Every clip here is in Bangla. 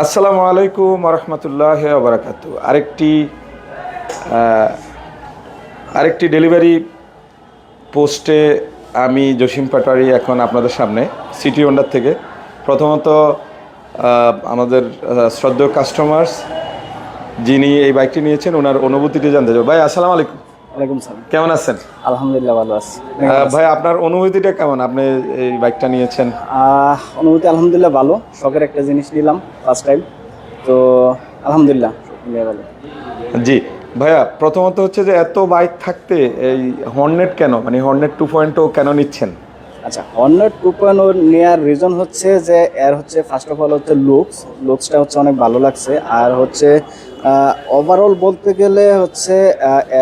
আসসালামু আলাইকুম রহমতুল্লাহ বারাকাতু আরেকটি আরেকটি ডেলিভারি পোস্টে আমি জসিম পাটারি এখন আপনাদের সামনে সিটি হোন্ডার থেকে। প্রথমত আমাদের আহ, শ্রদ্ধেয় কাস্টমার্স যিনি এই বাইকটি নিয়েছেন ওনার অনুভূতিটি জানতে চাই। ভাই আসসালামু আলাইকুম। ওয়ালাইকুম সালাম। কেমন আছেন? আলহামদুলিল্লাহ ভালো আছি। ভাই আপনার অনুভূতিটা কেমন? আপনি এই বাইকটা নিয়েছেন। অনুভূতি আলহামদুলিল্লাহ ভালো। শখের একটা জিনিস নিলাম ফার্স্ট টাইম তো আলহামদুলিল্লাহ ভালো। জি। ভাইয়া প্রথমত হচ্ছে যে এত বাইক থাকতে এই হর্নেট কেন? মানে হর্নেট টু পয়েন্ট কেন নিচ্ছেন? আচ্ছা হর্নেট টু পয়েন্ট নেওয়ার রিজন হচ্ছে যে, এর হচ্ছে ফার্স্ট অফ অল হচ্ছে লুকস লুকসটা হচ্ছে অনেক ভালো লাগছে। আর হচ্ছে ওভারঅল বলতে গেলে হচ্ছে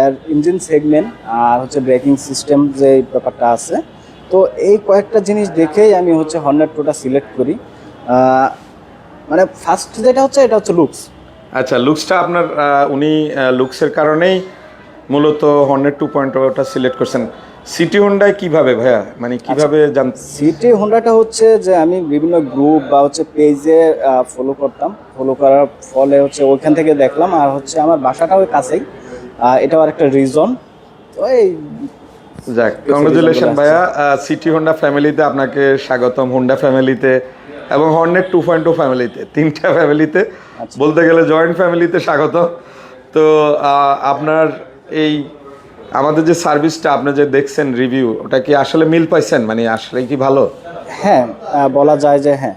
এর ইঞ্জিন সেগমেন্ট আর হচ্ছে ব্রেকিং সিস্টেম যে ব্যাপারটা আছে। তো এই কয়েকটা জিনিস দেখেই আমি হচ্ছে হর্নেট টুটা সিলেক্ট করি। মানে ফার্স্ট যেটা হচ্ছে, এটা হচ্ছে লুকস আচ্ছা লুকসটা আপনার উনি লুকসের কারণেই মূলত হর্নেট টু পয়েন্ট ওটা সিলেক্ট করছেন। সিটি হোন্ডায় কীভাবে ভাইয়া? মানে কীভাবে জান সিটি হোন্ডাটা হচ্ছে যে আমি বিভিন্ন গ্রুপ বা হচ্ছে পেজে ফলো করতাম। ফলো করার ফলে হচ্ছে ওইখান থেকে দেখলাম। আর হচ্ছে আমার বাসাটা ওই কাছেই। এটাও একটা রিজন তো এই যাক কংগ্রেচুলেশন ভাইয়া। সিটি হোন্ডা ফ্যামিলিতে আপনাকে স্বাগতম। হোন্ডা ফ্যামিলিতে এবং হর্নেট টু পয়েন্ট টু ফ্যামিলিতে তিনটা ফ্যামিলিতে বলতে গেলে জয়েন্ট ফ্যামিলিতে স্বাগত। তো আপনার এই আমাদের যে সার্ভিসটা আপনি যে দেখছেন রিভিউ ওটা কি আসলে মিল পাইছেন? মানে আসলে কি ভালো? হ্যাঁ বলা যায় যে হ্যাঁ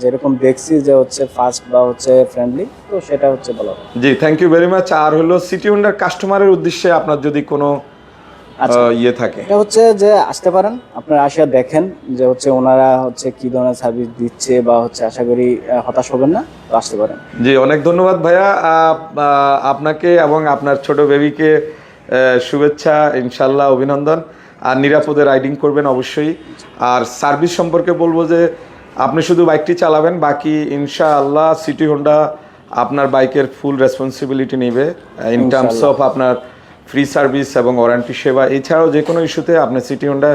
যেরকম দেখছি যে হচ্ছে ফাস্ট বা হচ্ছে ফ্রেন্ডলি তো সেটা হচ্ছে বলা জি থ্যাংক ইউ ভেরি মাচ আর হলো সিটি হোন্ডার কাস্টমারের উদ্দেশ্যে আপনার যদি কোনো আচ্ছা। ইয়ে থাকে। এটা হচ্ছে যে আসতে পারেন আপনারা আসিয়া দেখেন যে হচ্ছে ওনারা হচ্ছে কি ধরনের সার্ভিস দিচ্ছে বা হচ্ছে আশা করি হতাশ হবেন না তো আসতে পারেন। জি অনেক ধন্যবাদ ভাইয়া। আপনাকে এবং আপনার ছোট বেবিকে শুভেচ্ছা ইনশাল্লাহ অভিনন্দন। আর নিরাপদে রাইডিং করবেন অবশ্যই। আর সার্ভিস সম্পর্কে বলব যে আপনি শুধু বাইকটি চালাবেন বাকি ইনশাআল্লাহ সিটি হোন্ডা আপনার বাইকের ফুল রেসপন্সিবিলিটি নেবে। ইন টার্মস অফ আপনার ফ্রি সার্ভিস এবং ওয়ারেন্টি সেবা এছাড়াও যে কোনো ইস্যুতে আপনি সিটি হোন্ডা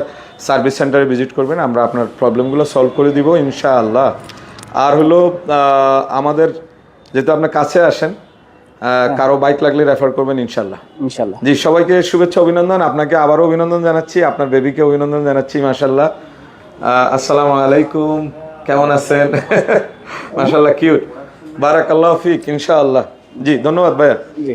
সার্ভিস সেন্টারে ভিজিট করবেন আমরা আপনার প্রবলেমগুলো সলভ করে দিব ইনশাআল্লাহ। আর হলো আমাদের যেহেতু আপনার কাছে আসেন কারও বাইক লাগলে রেফার করবেন ইনশাল্লাহ। ইনশাল্লাহ। জি সবাইকে শুভেচ্ছা অভিনন্দন। আপনাকে আবারও অভিনন্দন জানাচ্ছি আপনার বেবিকে অভিনন্দন জানাচ্ছি মাশাল্লাহ। আসসালামু আলাইকুম। কেমন আছেন? মাশাল্লাহ কিউট বারাকাল্লাহ ফিক ইনশাল্লাহ। জি ধন্যবাদ ভাইয়া। জি